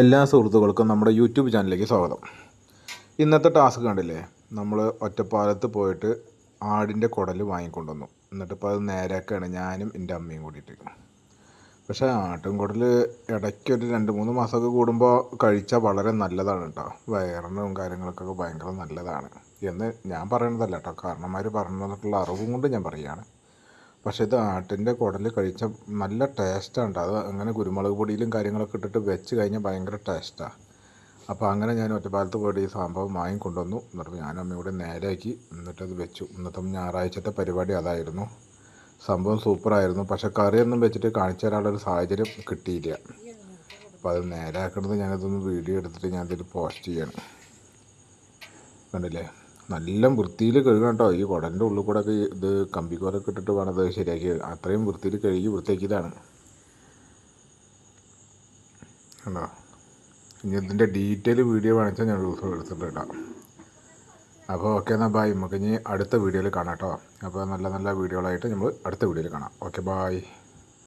എല്ലാ സുഹൃത്തുക്കൾക്കും നമ്മുടെ യൂട്യൂബ് ചാനലിലേക്ക് സ്വാഗതം. ഇന്നത്തെ ടാസ്ക് കണ്ടില്ലേ? നമ്മൾ ഒറ്റപ്പാലത്ത് പോയിട്ട് ആടിന്റെ കുടൽ വാങ്ങിക്കൊണ്ടുവന്നു. എന്നിട്ട് ഇപ്പോൾ അത് നേരെയൊക്കെയാണ് ഞാനും എന്റെ അമ്മയും കൂടിയിട്ട്. പക്ഷേ ആട്ടും കുടൽ ഇടയ്ക്കൊരു രണ്ട് മൂന്ന് മാസമൊക്കെ കൂടുമ്പോൾ കഴിച്ചാൽ വളരെ നല്ലതാണ് കേട്ടോ വയറിനും കാര്യങ്ങൾക്കൊക്കെ ഭയങ്കര നല്ലതാണ്. എന്ന് ഞാൻ പറയണതല്ല കേട്ടോ കാരണന്മാർ പറഞ്ഞിട്ടുള്ള അറിവും കൊണ്ട് ഞാൻ പറയുകയാണ് പക്ഷേ ഇത് ആട്ടിന്റെ കുടൽ കഴിച്ച നല്ല ടേസ്റ്റാണ് അത് അങ്ങനെ കുരുമുളക് പൊടിയിലും കാര്യങ്ങളൊക്കെ ഇട്ടിട്ട് വെച്ച് കഴിഞ്ഞാൽ ഭയങ്കര ടേസ്റ്റാണ് അപ്പോൾ അങ്ങനെ ഞാൻ ഒറ്റപ്പാലത്ത് പോയിട്ട് ഈ സംഭവം വാങ്ങിക്കൊണ്ടുവന്നു എന്നിട്ട് ഞാൻ അമ്മയോടെ നേരെയാക്കി എന്നിട്ടത് വെച്ചു. ഇന്നത്തെ ഞായറാഴ്ചത്തെ പരിപാടി അതായിരുന്നു. സംഭവം സൂപ്പറായിരുന്നു പക്ഷേ കറിയൊന്നും വെച്ചിട്ട് കാണിച്ചു തരാനുള്ളൊരു സാഹചര്യം കിട്ടിയില്ല. അപ്പോൾ അത് നേരാക്കുന്നത് ഞാനതൊന്ന് വീഡിയോ എടുത്തിട്ട് ഞാനതിൽ പോസ്റ്റ് ചെയ്യണം. കണ്ടില്ലേ? നല്ല വൃത്തിയിൽ കഴുകണം കേട്ടോ. ഈ കുടലിന്റെ ഉള്ളിൽ കൂടെ ഒക്കെ ഇത് കമ്പിക്കോലൊക്കെ ഇട്ടിട്ട് വേണം അത് ശരിയാക്കി. അത്രയും വൃത്തിയിൽ കഴുകി വൃത്തിയാക്കിയതാണ്. കണ്ടോ? ഇനി ഇതിന്റെ ഡീറ്റെയിൽ വീഡിയോ വേണമെച്ചാൽ ഞാൻ ദിവസം എടുത്തിട്ട് കേട്ടോ അപ്പോൾ ഓക്കെ എന്നാൽ ബായ് നമുക്ക് ഇനി അടുത്ത വീഡിയോയിൽ കാണാം കേട്ടോ. അപ്പോൾ നല്ല നല്ല വീഡിയോകളായിട്ട് നമ്മൾ അടുത്ത വീഡിയോയിൽ കാണാം. Okay bye